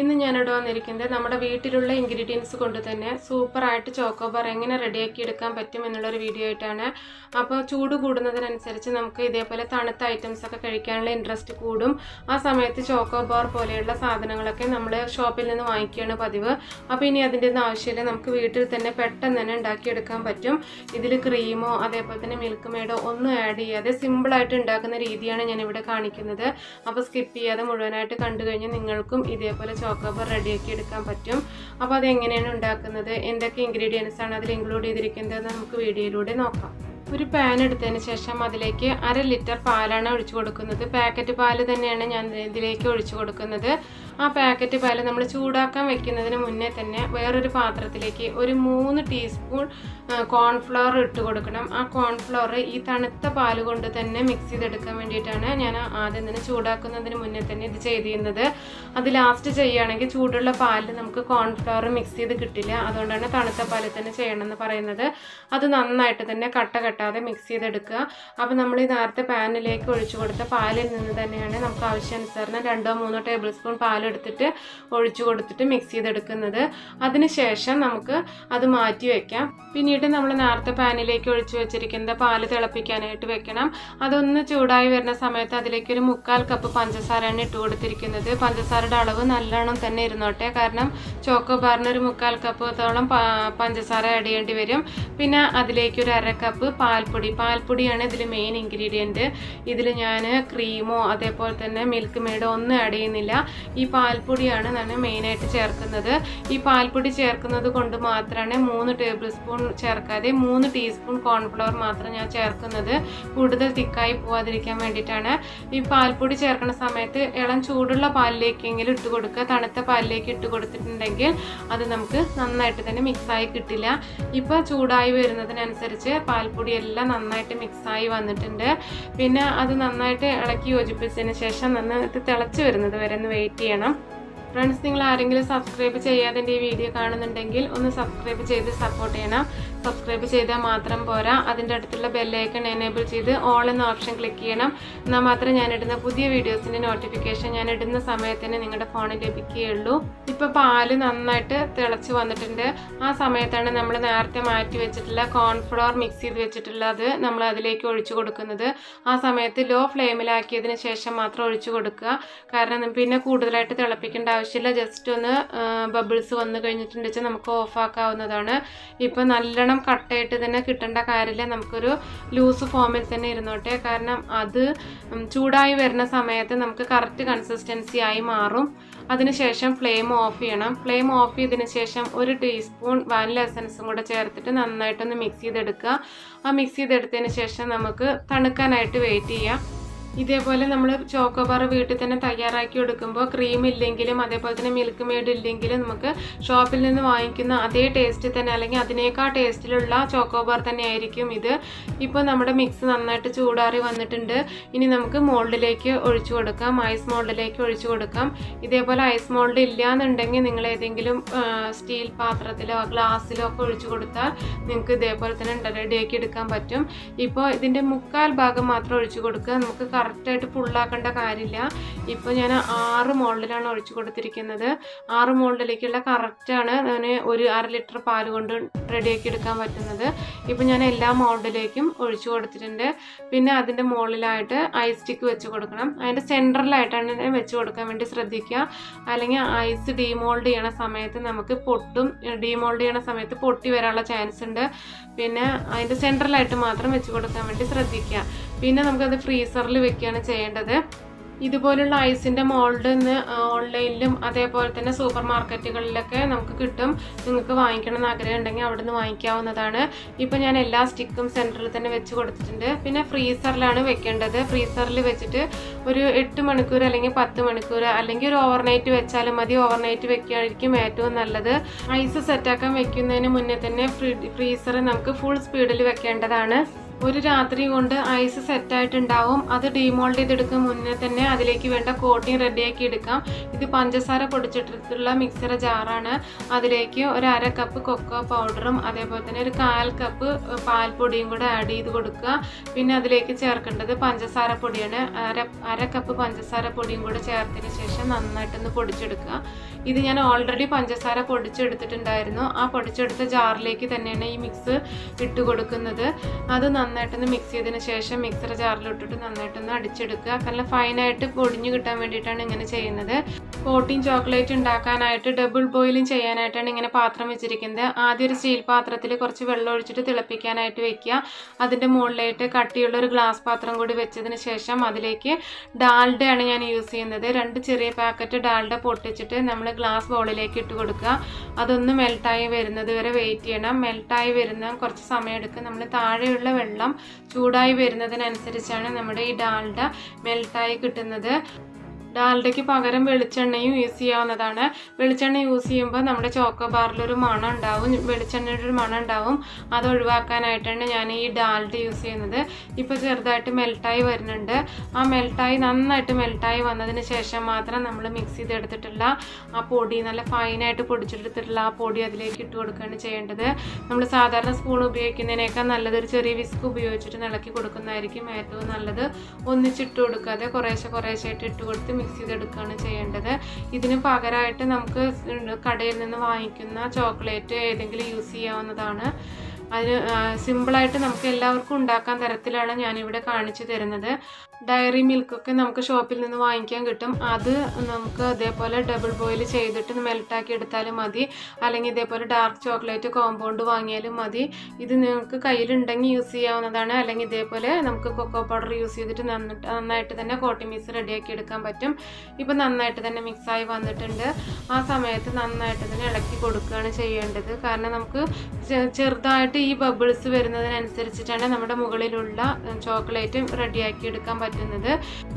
ഇന്ന് ഞാനിവിടെ വന്നിരിക്കുന്നത് നമ്മുടെ വീട്ടിലുള്ള ഇൻഗ്രീഡിയൻസ് കൊണ്ട് തന്നെ സൂപ്പറായിട്ട് ചോക്കോബാർ എങ്ങനെ റെഡിയാക്കി എടുക്കാൻ പറ്റും എന്നുള്ളൊരു വീഡിയോ ആയിട്ടാണ്. അപ്പോൾ ചൂട് കൂടുന്നതിനനുസരിച്ച് നമുക്ക് ഇതേപോലെ തണുത്ത ഐറ്റംസ് ഒക്കെ കഴിക്കാനുള്ള ഇൻട്രസ്റ്റ് കൂടും. ആ സമയത്ത് ചോക്കോബാർ പോലെയുള്ള സാധനങ്ങളൊക്കെ നമ്മൾ ഷോപ്പിൽ നിന്ന് വാങ്ങിക്കുകയാണ് പതിവ്. അപ്പോൾ ഇനി അതിന്റെ ഒന്നും ആവശ്യമില്ല. നമുക്ക് വീട്ടിൽ തന്നെ പെട്ടെന്ന് തന്നെ ഉണ്ടാക്കിയെടുക്കാൻ പറ്റും. ഇതിൽ ക്രീമോ അതേപോലെ തന്നെ മിൽക്ക് മെയ്ഡോ ഒന്നും ആഡ് ചെയ്യാതെ സിമ്പിളായിട്ട് ഉണ്ടാക്കുന്ന രീതിയാണ് ഞാനിവിടെ കാണിക്കുന്നത്. അപ്പോൾ സ്കിപ്പ് ചെയ്യാതെ മുഴുവനായിട്ട് കണ്ടു കഴിഞ്ഞാൽ നിങ്ങൾക്കും ഇതേപോലെ ചോക്കോബർ റെഡിയാക്കി എടുക്കാൻ പറ്റും. അപ്പോൾ അത് എങ്ങനെയാണ് ഉണ്ടാക്കുന്നത്? എന്തൊക്കെ ഇൻഗ്രീഡിയൻസ് ആണ് അതിൽ ഇൻക്ലൂഡ് ചെയ്തിരിക്കുന്നത് നമുക്ക് വീഡിയോയിലൂടെ നോക്കാം. ഒരു പാൻ എടുത്തതിന് ശേഷം അതിലേക്ക് അര ലിറ്റർ പാലാണ് ഒഴിച്ചു കൊടുക്കുന്നത്. പാക്കറ്റ് പാൽ തന്നെയാണ് ഞാൻ ഇതിലേക്ക് ഒഴിച്ചു കൊടുക്കുന്നത്. ആ പാക്കറ്റ് പാൽ നമ്മൾ ചൂടാക്കാൻ വെക്കുന്നതിന് മുന്നേ തന്നെ വേറൊരു പാത്രത്തിലേക്ക് ഒരു മൂന്ന് ടീസ്പൂൺ കോൺഫ്ലവർ ഇട്ട് കൊടുക്കണം. ആ കോൺഫ്ലവർ ഈ തണുത്ത പാൽ കൊണ്ട് തന്നെ മിക്സ് ചെയ്തെടുക്കാൻ വേണ്ടിയിട്ടാണ് ഞാൻ ആദ്യം തന്നെ ചൂടാക്കുന്നതിന് മുന്നേ തന്നെ ഇത് ചെയ്തിരുന്നത്. അത് ലാസ്റ്റ് ചെയ്യുകയാണെങ്കിൽ ചൂടുള്ള പാലിൽ നമുക്ക് കോൺഫ്ലവർ മിക്സ് ചെയ്ത് കിട്ടില്ല. അതുകൊണ്ടാണ് തണുത്ത പാലിൽ തന്നെ ചെയ്യണമെന്ന് പറയുന്നത്. അത് നന്നായിട്ട് തന്നെ കട്ട കെട്ടാതെ മിക്സ് ചെയ്തെടുക്കുക. അപ്പോൾ നമ്മൾ ഈ നേരത്തെ പാനിലേക്ക് ഒഴിച്ചു കൊടുത്ത പാലിൽ നിന്ന് തന്നെയാണ് നമുക്ക് ആവശ്യാനുസരണം രണ്ടോ മൂന്നോ ടേബിൾ സ്പൂൺ പാലെടുത്തിട്ട് ഒഴിച്ചു കൊടുത്തിട്ട് മിക്സ് ചെയ്തെടുക്കുന്നത്. അതിനുശേഷം നമുക്ക് അത് മാറ്റി വെക്കാം. പിന്നീട് നമ്മൾ നേരത്തെ പാനിലേക്ക് ഒഴിച്ചു വെച്ചിരിക്കുന്നത് പാൽ തിളപ്പിക്കാനായിട്ട് വെക്കണം. അതൊന്ന് ചൂടായി വരുന്ന സമയത്ത് അതിലേക്ക് ഒരു മുക്കാൽ കപ്പ് പഞ്ചസാരയാണ് ഇട്ട് കൊടുത്തിരിക്കുന്നത്. പഞ്ചസാരയുടെ അളവ് നല്ലോണം തന്നെ ഇരുന്നോട്ടെ. കാരണം ചോക്കോ ബാറിന് ഒരു മുക്കാൽ കപ്പോളം പഞ്ചസാര ആഡ് ചെയ്യേണ്ടി വരും. പിന്നെ അതിലേക്ക് ഒരു അര കപ്പ് പാൽപ്പൊടി. പാൽപ്പൊടിയാണ് ഇതിൽ മെയിൻ ഇൻഗ്രീഡിയന്റ് ഇതിൽ ഞാൻ ക്രീമോ അതേപോലെ തന്നെ മിൽക്ക് മെയ്ഡോ ഒന്നും ആഡ് ചെയ്യുന്നില്ല. ഈ പാൽപ്പൊടിയാണ് ഞാൻ മെയിനായിട്ട് ചേർക്കുന്നത്. ഈ പാൽപ്പൊടി ചേർക്കുന്നത് കൊണ്ട് മാത്രമാണ് മൂന്ന് ടേബിൾ സ്പൂൺ ചേർക്കാതെ മൂന്ന് ടീസ്പൂൺ കോൺഫ്ലവർ മാത്രം ഞാൻ ചേർക്കുന്നത്. കൂടുതൽ തിക്കായി പോവാതിരിക്കാൻ വേണ്ടിയിട്ടാണ്. ഈ പാൽപ്പൊടി ചേർക്കുന്ന സമയത്ത് ഇളം ചൂടുള്ള പാലിലേക്കെങ്കിലും ഇട്ട് കൊടുക്കുക. തണുത്ത പാലിലേക്ക് ഇട്ട് കൊടുത്തിട്ടുണ്ടെങ്കിൽ അത് നമുക്ക് നന്നായിട്ട് തന്നെ മിക്സായി കിട്ടില്ല. ഇപ്പോൾ ചൂടായി വരുന്നതിനനുസരിച്ച് പാൽപ്പൊടി എല്ലാം നന്നായിട്ട് മിക്സായി വന്നിട്ടുണ്ട്. പിന്നെ അത് നന്നായിട്ട് ഇളക്കി യോജിപ്പിച്ചതിന് ശേഷം നന്നായിട്ട് തിളച്ച് വരുന്നത് വരെ ഒന്ന് വെയിറ്റ് ചെയ്യണം. né? ഫ്രണ്ട്സ് നിങ്ങൾ ആരെങ്കിലും സബ്സ്ക്രൈബ് ചെയ്യാതെ ഈ വീഡിയോ കാണുന്നുണ്ടെങ്കിൽ ഒന്ന് സബ്സ്ക്രൈബ് ചെയ്ത് സപ്പോർട്ട് ചെയ്യണം. സബ്സ്ക്രൈബ് ചെയ്താൽ മാത്രം പോരാ. അതിന്റെ അടുത്തുള്ള ബെല്ലൈക്കൺ എനേബിൾ ചെയ്ത് ഓൾ എന്ന ഓപ്ഷൻ ക്ലിക്ക് ചെയ്യണം. എന്നാൽ മാത്രം ഞാൻ ഇടുന്ന പുതിയ വീഡിയോസിന്റെ നോട്ടിഫിക്കേഷൻ ഞാൻ ഇടുന്ന സമയത്തിന് നിങ്ങളുടെ ഫോണിൽ ലഭിക്കുകയുള്ളൂ. ഇപ്പോൾ പാൽ നന്നായിട്ട് തിളച്ച് വന്നിട്ടുണ്ട്. ആ സമയത്താണ് നമ്മൾ നേരത്തെ മാറ്റി വെച്ചിട്ടുള്ള കോൺഫ്ലോർ മിക്സ് ചെയ്ത് വെച്ചിട്ടുള്ളത് നമ്മൾ അതിലേക്ക് ഒഴിച്ചു കൊടുക്കുന്നത്. ആ സമയത്ത് ലോ ഫ്ലെയിമിലാക്കിയതിന് ശേഷം മാത്രം ഒഴിച്ചു കൊടുക്കുക. കാരണം പിന്നെ കൂടുതലായിട്ട് തിളപ്പിക്കേണ്ട ആവശ്യമില്ല ജസ്റ്റ് ഒന്ന് ബബിൾസ് വന്നു കഴിഞ്ഞിട്ടുണ്ട് വെച്ചാൽ നമുക്ക് ഓഫാക്കാവുന്നതാണ് ഇപ്പോൾ നല്ലോണം കട്ടായിട്ട് തന്നെ കിട്ടേണ്ട കാര്യമില്ല. നമുക്കൊരു ലൂസ് ഫോമിൽ തന്നെ ഇരുന്നോട്ടെ. കാരണം അത് ചൂടായി വരുന്ന സമയത്ത് നമുക്ക് കറക്റ്റ് കൺസിസ്റ്റൻസി ആയി മാറും. അതിനുശേഷം ഫ്ലെയിം ഓഫ് ചെയ്യണം. ഫ്ലെയിം ഓഫ് ചെയ്തതിന് ശേഷം ഒരു ടീസ്പൂൺ വാനില എസൻസും കൂടെ ചേർത്തിട്ട് നന്നായിട്ടൊന്ന് മിക്സ് ചെയ്തെടുക്കുക. ആ മിക്സ് ചെയ്തെടുത്തതിന് ശേഷം നമുക്ക് തണുക്കാനായിട്ട് വെയിറ്റ് ചെയ്യാം. ഇതേപോലെ നമ്മൾ ചോക്കോബാർ വീട്ടിൽ തന്നെ തയ്യാറാക്കി എടുക്കുമ്പോൾ ക്രീം ഇല്ലെങ്കിലും അതേപോലെ തന്നെ മിൽക്ക് മെയ്ഡ് ഇല്ലെങ്കിലും നമുക്ക് ഷോപ്പിൽ നിന്ന് വാങ്ങിക്കുന്ന അതേ ടേസ്റ്റ് തന്നെ അല്ലെങ്കിൽ അതിനേക്കാൾ ടേസ്റ്റിലുള്ള ചോക്കോബാർ തന്നെ ആയിരിക്കും ഇത്. ഇപ്പോൾ നമ്മുടെ മിക്സ് നന്നായിട്ട് ചൂടാറി വന്നിട്ടുണ്ട്. ഇനി നമുക്ക് മോൾഡിലേക്ക് ഒഴിച്ചു കൊടുക്കാം. ഐസ് മോൾഡിലേക്ക് ഒഴിച്ചു കൊടുക്കാം. ഇതേപോലെ ഐസ് മോൾഡ് ഇല്ല എന്നുണ്ടെങ്കിൽ നിങ്ങൾ ഏതെങ്കിലും സ്റ്റീൽ പാത്രത്തിലോ ഗ്ലാസ്സിലോ ഒക്കെ ഒഴിച്ചു കൊടുത്താൽ നിങ്ങൾക്ക് ഇതേപോലെ തന്നെ റെഡിയാക്കി എടുക്കാൻ പറ്റും. ഇപ്പോൾ ഇതിന്റെ മുക്കാൽ ഭാഗം മാത്രം ഒഴിച്ചു കൊടുക്കുക. നമുക്ക് കറക്റ്റായിട്ട് ഫുള്ളാക്കേണ്ട കാര്യമില്ല. ഇപ്പോൾ ഞാൻ ആറ് മോൾഡിലാണ് ഒഴിച്ചു കൊടുത്തിരിക്കുന്നത്. ആറ് മോൾഡിലേക്കുള്ള കറക്റ്റാണ് ഞാൻ ഒരു അര ലിറ്റർ പാൽ കൊണ്ട് റെഡിയാക്കി എടുക്കാൻ പറ്റുന്നത്. ഇപ്പോൾ ഞാൻ എല്ലാ മോൾഡിലേക്കും ഒഴിച്ചു കൊടുത്തിട്ടുണ്ട്. പിന്നെ അതിന്റെ മുകളിലായിട്ട് ഐസ് സ്റ്റിക്ക് വെച്ച് കൊടുക്കണം. അതിന്റെ സെന്ററിലായിട്ടാണ് വെച്ച് കൊടുക്കാൻ വേണ്ടി ശ്രദ്ധിക്കുക. അല്ലെങ്കിൽ ഐസ് ഡീമോൾഡ് ചെയ്യണ സമയത്ത് നമുക്ക് പൊട്ടും ഡീമോൾഡ് ചെയ്യണ സമയത്ത് പൊട്ടി വരാനുള്ള ചാൻസ് ഉണ്ട്. പിന്നെ അതിന്റെ സെന്ററിലായിട്ട് മാത്രം വെച്ച് കൊടുക്കാൻ വേണ്ടി ശ്രദ്ധിക്കുക. പിന്നെ നമുക്കത് ഫ്രീസറിൽ വെക്കുകയാണ് ചെയ്യേണ്ടത്. ഇതുപോലുള്ള ഐസിന്റെ മോൾഡ് ഇന്ന് ഓൺലൈനിലും അതേപോലെ തന്നെ സൂപ്പർ മാർക്കറ്റുകളിലൊക്കെ നമുക്ക് കിട്ടും. നിങ്ങൾക്ക് വാങ്ങിക്കണം എന്ന് ആഗ്രഹം ഉണ്ടെങ്കിൽ അവിടെ നിന്ന് വാങ്ങിക്കാവുന്നതാണ്. ഇപ്പോൾ ഞാൻ എല്ലാ സ്റ്റിക്കും സെന്ററിൽ തന്നെ വെച്ച് കൊടുത്തിട്ടുണ്ട്. പിന്നെ ഫ്രീസറിലാണ് വെക്കേണ്ടത്. ഫ്രീസറിൽ വെച്ചിട്ട് ഒരു എട്ട് മണിക്കൂർ അല്ലെങ്കിൽ പത്ത് മണിക്കൂർ അല്ലെങ്കിൽ ഒരു ഓവർനൈറ്റ് വെച്ചാലും മതി. ഓവർനൈറ്റ് വെക്കുകയായിരിക്കും ഏറ്റവും നല്ലത്. ഐസ് സെറ്റാക്കാൻ വെക്കുന്നതിന് മുന്നേ തന്നെ ഫ്രീസർ നമുക്ക് ഫുൾ സ്പീഡിൽ വെക്കേണ്ടതാണ്. ഒരു രാത്രി കൊണ്ട് ഐസ് സെറ്റായിട്ടുണ്ടാവും. അത് ഡീമോൾഡ് ചെയ്തെടുക്കും മുന്നേ തന്നെ അതിലേക്ക് വേണ്ട കോട്ടിങ് റെഡിയാക്കി എടുക്കാം. ഇത് പഞ്ചസാര പൊടിച്ചിട്ടുള്ള മിക്സർ ജാറാണ്. അതിലേക്ക് ഒരു അര കപ്പ് കൊക്കോ പൗഡറും അതേപോലെ തന്നെ ഒരു കാൽ കപ്പ് പാൽപ്പൊടിയും കൂടെ ആഡ് ചെയ്ത് കൊടുക്കുക. പിന്നെ അതിലേക്ക് ചേർക്കേണ്ടത് പഞ്ചസാര പൊടിയാണ്. അര അര കപ്പ് പഞ്ചസാര പൊടിയും കൂടെ ചേർത്തതിന് ശേഷം നന്നായിട്ടൊന്ന് പൊടിച്ചെടുക്കുക. ഇത് ഞാൻ ഓൾറെഡി പഞ്ചസാര പൊടിച്ചെടുത്തിട്ടുണ്ടായിരുന്നു. ആ പൊടിച്ചെടുത്ത ജാറിലേക്ക് തന്നെയാണ് ഈ മിക്സ് ഇട്ട് കൊടുക്കുന്നത്. അത് നന്നായിട്ടൊന്ന് മിക്സ് ചെയ്തതിന് ശേഷം മിക്സർ ജാറിലിട്ടിട്ട് നന്നായിട്ടൊന്ന് അടിച്ചെടുക്കുക. നല്ല ഫൈനായിട്ട് പൊടിഞ്ഞു കിട്ടാൻ വേണ്ടിയിട്ടാണ് ഇങ്ങനെ ചെയ്യുന്നത്. കോട്ടിങ് ചോക്ലേറ്റ് ഉണ്ടാക്കാനായിട്ട് ഡബിൾ ബോയിലിംഗ് ചെയ്യാനായിട്ടാണ് ഇങ്ങനെ പാത്രം വെച്ചിരിക്കുന്നത്. ആദ്യം ഒരു സ്റ്റീൽ പാത്രത്തിൽ കുറച്ച് വെള്ളം ഒഴിച്ചിട്ട് തിളപ്പിക്കാനായിട്ട് വെക്കുക. അതിന്റെ മുകളിലായിട്ട് കട്ടിയുള്ള ഒരു ഗ്ലാസ് പാത്രം കൂടി വെച്ചതിന് ശേഷം അതിലേക്ക് ഡാൽഡയാണ് ഞാൻ യൂസ് ചെയ്യുന്നത്. രണ്ട് ചെറിയ പാക്കറ്റ് ഡാൽഡ പൊട്ടിച്ചിട്ട് നമ്മൾ ഗ്ലാസ് ബൗളിലേക്ക് ഇട്ട് കൊടുക്കുക. അതൊന്ന് മെൽട്ടായി വരുന്നത് വരെ വെയിറ്റ് ചെയ്യണം. മെൽട്ടായി വരുന്ന കുറച്ച് സമയം എടുക്കും. നമ്മൾ താഴെയുള്ള വെള്ളം ചൂടായി വരുന്നതിനനുസരിച്ചാണ് നമ്മുടെ ഈ ഡാൽഡ മെൽട്ടായി കിട്ടുന്നത്. ഡാൽഡയ്ക്ക് പകരം വെളിച്ചെണ്ണയും യൂസ് ചെയ്യാവുന്നതാണ്. വെളിച്ചെണ്ണ യൂസ് ചെയ്യുമ്പോൾ നമ്മുടെ ചോക്കോബാറിലൊരു മണം ഉണ്ടാവും. വെളിച്ചെണ്ണയുടെ ഒരു മണം ഉണ്ടാവും. അത് ഒഴിവാക്കാനായിട്ടാണ് ഞാൻ ഈ ഡാൽഡ യൂസ് ചെയ്യുന്നത്. ഇപ്പോൾ ചെറുതായിട്ട് മെൽട്ടായി വരുന്നുണ്ട്. ആ മെൽട്ടായി നന്നായിട്ട് മെൽട്ടായി വന്നതിന് ശേഷം മാത്രം നമ്മൾ മിക്സ് ചെയ്തെടുത്തിട്ടുള്ള ആ പൊടി നല്ല ഫൈനായിട്ട് പൊടിച്ചെടുത്തിട്ടുള്ള ആ പൊടി അതിലേക്ക് ഇട്ട് കൊടുക്കുകയാണ് ചെയ്യേണ്ടത്. നമ്മൾ സാധാരണ സ്പൂൺ ഉപയോഗിക്കുന്നതിനേക്കാൾ നല്ലതൊരു ചെറിയ വിസ്ക് ഉപയോഗിച്ചിട്ട് ഇളക്കി കൊടുക്കുന്നതായിരിക്കും ഏറ്റവും നല്ലത്. ഒന്നിച്ചിട്ട് കൊടുക്കാതെ കുറേശ്ശെ കുറേശ്ശെ ആയിട്ട് ഇട്ട് കൊടുത്ത് മിക്സ് ചെയ്തെടുക്കുകയാണ് ചെയ്യേണ്ടത്. ഇതിന് പകരമായിട്ട് നമുക്ക് കടയിൽ നിന്ന് വാങ്ങിക്കുന്ന ചോക്ലേറ്റ് ഏതെങ്കിലും യൂസ് ചെയ്യാവുന്നതാണ്. അതിന് സിമ്പിളായിട്ട് നമുക്ക് എല്ലാവർക്കും ഉണ്ടാക്കാൻ തരത്തിലാണ് ഞാനിവിടെ കാണിച്ചു തരുന്നത്. ഡയറി മിൽക്കൊക്കെ നമുക്ക് ഷോപ്പിൽ നിന്ന് വാങ്ങിക്കാൻ കിട്ടും. അത് നമുക്ക് അതേപോലെ ഡബിൾ ബോയിൽ ചെയ്തിട്ട് മെൽട്ടാക്കി എടുത്താലും മതി. അല്ലെങ്കിൽ ഇതേപോലെ ഡാർക്ക് ചോക്ലേറ്റ് കോമ്പൗണ്ട് വാങ്ങിയാലും മതി. ഇത് നിങ്ങൾക്ക് കയ്യിലുണ്ടെങ്കിൽ യൂസ് ചെയ്യാവുന്നതാണ്. അല്ലെങ്കിൽ ഇതേപോലെ നമുക്ക് കൊക്കോ പൗഡർ യൂസ് ചെയ്തിട്ട് നന്നായിട്ട് തന്നെ കോട്ടി മിക്സ് റെഡിയാക്കി എടുക്കാൻ പറ്റും. ഇപ്പം നന്നായിട്ട് തന്നെ മിക്സായി വന്നിട്ടുണ്ട്. ആ സമയത്ത് നന്നായിട്ട് തന്നെ ഇളക്കി കൊടുക്കുകയാണ് ചെയ്യേണ്ടത്. കാരണം നമുക്ക് ചെറുതായിട്ട് ഈ ബബിൾസ് വരുന്നതിനനുസരിച്ചിട്ടാണ് നമ്മുടെ മുകളിലുള്ള ചോക്ലേറ്റ് റെഡിയാക്കി എടുക്കാൻ പറ്റുന്നത്.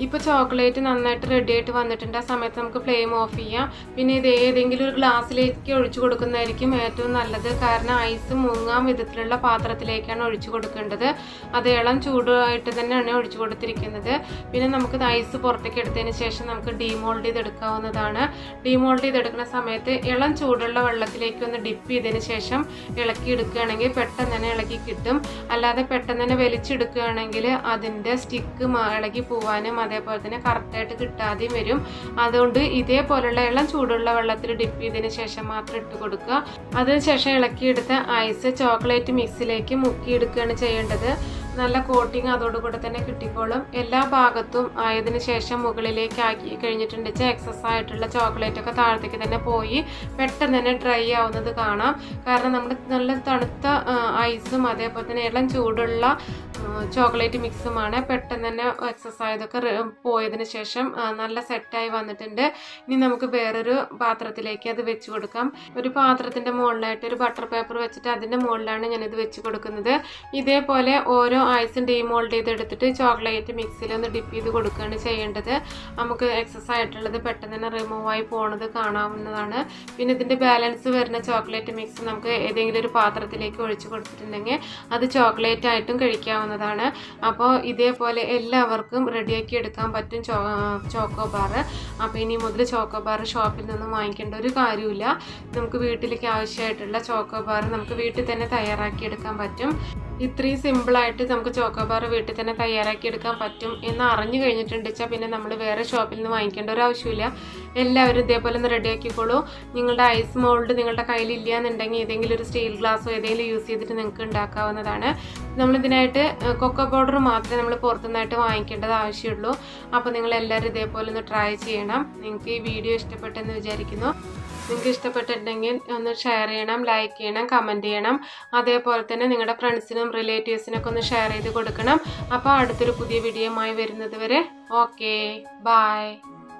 ഇപ്പോൾ ചോക്ലേറ്റ് നന്നായിട്ട് റെഡി ആയിട്ട് വന്നിട്ടുണ്ട്. ആ സമയത്ത് നമുക്ക് ഫ്ലെയിം ഓഫ് ചെയ്യാം. പിന്നെ ഇത് ഏതെങ്കിലും ഒരു ഗ്ലാസ്സിലേക്ക് ഒഴിച്ചു കൊടുക്കുന്നതായിരിക്കും ഏറ്റവും നല്ലത്. കാരണം ഐസ് മുങ്ങാൻ വിധത്തിലുള്ള പാത്രത്തിലേക്കാണ് ഒഴിച്ചു കൊടുക്കേണ്ടത്. അത് ഇളം ചൂടായിട്ട് തന്നെയാണ് ഒഴിച്ചു കൊടുത്തിരിക്കുന്നത്. പിന്നെ നമുക്ക് ഐസ് പുറത്തേക്ക് എടുത്തതിന് ശേഷം നമുക്ക് ഡീമോൾഡ് ചെയ്തെടുക്കാവുന്നതാണ്. ഡീമോൾഡ് ചെയ്തെടുക്കുന്ന സമയത്ത് ഇളം ചൂടുള്ള വെള്ളത്തിലേക്ക് ഒന്ന് ഡിപ്പ് ചെയ്തതിന് ശേഷം ഇളക്കി എടുക്കുകയാണെങ്കിൽ പെട്ടെന്ന് തന്നെ ഇളക്കി കിട്ടും. അല്ലാതെ പെട്ടെന്ന് തന്നെ വലിച്ചെടുക്കുകയാണെങ്കിൽ അതിന്റെ സ്റ്റിക്ക് ഇളകി പോവാനും അതേപോലെ തന്നെ കറക്റ്റായിട്ട് കിട്ടാതെയും വരും. അതുകൊണ്ട് ഇതേപോലുള്ള വെള്ളം ചൂടുള്ള വെള്ളത്തിൽ ഡിപ്പ് ചെയ്തതിന് ശേഷം മാത്രം ഇട്ട് കൊടുക്കുക. അതിനുശേഷം ഇളക്കിയെടുത്ത ഐസ് ചോക്ലേറ്റ് മിക്സിലേക്ക് മുക്കിയെടുക്കുകയാണ് ചെയ്യേണ്ടത്. നല്ല കോട്ടിങ് അതോടുകൂടെ തന്നെ കിട്ടിക്കോളും. എല്ലാ ഭാഗത്തും ആയതിന് ശേഷം മുകളിലേക്ക് ആക്കി കഴിഞ്ഞിട്ടുണ്ട്. എക്സസ് ആയിട്ടുള്ള ചോക്ലേറ്റ് ഒക്കെ താഴത്തേക്ക് തന്നെ പോയി പെട്ടെന്ന് തന്നെ ഡ്രൈ ആവുന്നത് കാണാം. കാരണം നമ്മുടെ നല്ല തണുത്ത ഐസും അതേപോലെ തന്നെ ഇളം ചൂടുള്ള ചോക്ലേറ്റ് മിക്സുമാണ് പെട്ടെന്ന് തന്നെ എക്സസ് ആയതൊക്കെ പോയതിന് ശേഷം നല്ല സെറ്റായി വന്നിട്ടുണ്ട്. ഇനി നമുക്ക് വേറൊരു പാത്രത്തിലേക്ക് അത് വെച്ച് കൊടുക്കാം. ഒരു പാത്രത്തിന്റെ മുകളിലായിട്ട് ഒരു ബട്ടർ പേപ്പർ വെച്ചിട്ട് അതിന്റെ മുകളിലാണ് ഞാനിത് വെച്ച് കൊടുക്കുന്നത്. ഇതേപോലെ ഓരോ ഐസും ഡീമോൾഡ് ചെയ്തെടുത്തിട്ട് ചോക്ലേറ്റ് മിക്സിൽ ഒന്ന് ഡിപ്പ് ചെയ്ത് കൊടുക്കുകയാണ് ചെയ്യേണ്ടത്. നമുക്ക് എക്സസ് ആയിട്ടുള്ളത് പെട്ടെന്ന് തന്നെ റിമൂവ് ആയി കാണാവുന്നതാണ്. പിന്നെ ഇതിന്റെ ബാലൻസ് വരുന്ന ചോക്ലേറ്റ് മിക്സ് നമുക്ക് ഏതെങ്കിലും ഒരു പാത്രത്തിലേക്ക് ഒഴിച്ചു കൊടുത്തിട്ടുണ്ടെങ്കിൽ അത് ചോക്ലേറ്റ് ആയിട്ടും കഴിക്കാവുന്നതാണ് അപ്പോൾ ഇതേപോലെ എല്ലാവർക്കും റെഡിയാക്കി എടുക്കാൻ പറ്റും ചോ ചോക്കോ ബാർ. അപ്പോൾ ഇനി മുതൽ ചോക്കോ ബാർ ഷോപ്പിൽ നിന്നും വാങ്ങിക്കേണ്ട ഒരു കാര്യമില്ല നമുക്ക് വീട്ടിലേക്ക് ആവശ്യമായിട്ടുള്ള ചോക്കോ ബാർ നമുക്ക് വീട്ടിൽ തന്നെ തയ്യാറാക്കി എടുക്കാൻ പറ്റും. ഇത്രയും സിമ്പിളായിട്ട് നമുക്ക് ചോക്കോബാർ വീട്ടിൽ തന്നെ തയ്യാറാക്കി എടുക്കാൻ പറ്റും എന്ന് അറിഞ്ഞു കഴിഞ്ഞിട്ടുണ്ട് വെച്ചാൽ പിന്നെ നമ്മൾ വേറെ ഷോപ്പിൽ നിന്ന് വാങ്ങിക്കേണ്ട ഒരു ആവശ്യമില്ല. എല്ലാവരും ഇതേപോലെ ഒന്ന് റെഡിയാക്കിക്കോളൂ നിങ്ങളുടെ ഐസ് മോൾഡ് നിങ്ങളുടെ കയ്യിൽ ഇല്ല എന്നുണ്ടെങ്കിൽ ഏതെങ്കിലും ഒരു സ്റ്റീൽ ഗ്ലാസ്സോ ഏതെങ്കിലും യൂസ് ചെയ്തിട്ട് നിങ്ങൾക്ക് ഉണ്ടാക്കാവുന്നതാണ്. നമ്മളിതിനായിട്ട് കൊക്കോ പൗഡർ മാത്രമേ നമ്മൾ പുറത്തുനിന്നായിട്ട് വാങ്ങിക്കേണ്ടത് ആവശ്യമുള്ളൂ. അപ്പോൾ നിങ്ങൾ എല്ലാവരും ഇതേപോലെ ഒന്ന് ട്രൈ ചെയ്യണം. നിങ്ങൾക്ക് ഈ വീഡിയോ ഇഷ്ടപ്പെട്ടെന്ന് വിചാരിക്കുന്നു. നിങ്ങൾക്ക് ഇഷ്ടപ്പെട്ടിട്ടുണ്ടെങ്കിൽ ഒന്ന് ഷെയർ ചെയ്യണം ലൈക്ക് ചെയ്യണം കമന്റ് ചെയ്യണം. അതേപോലെ തന്നെ നിങ്ങളുടെ ഫ്രണ്ട്സിനും റിലേറ്റീവ്സിനൊക്കെ ഒന്ന് ഷെയർ ചെയ്ത് കൊടുക്കണം. അപ്പോൾ അടുത്തൊരു പുതിയ വീഡിയോയുമായി വരുന്നത് വരെ ഓക്കെ ബായ്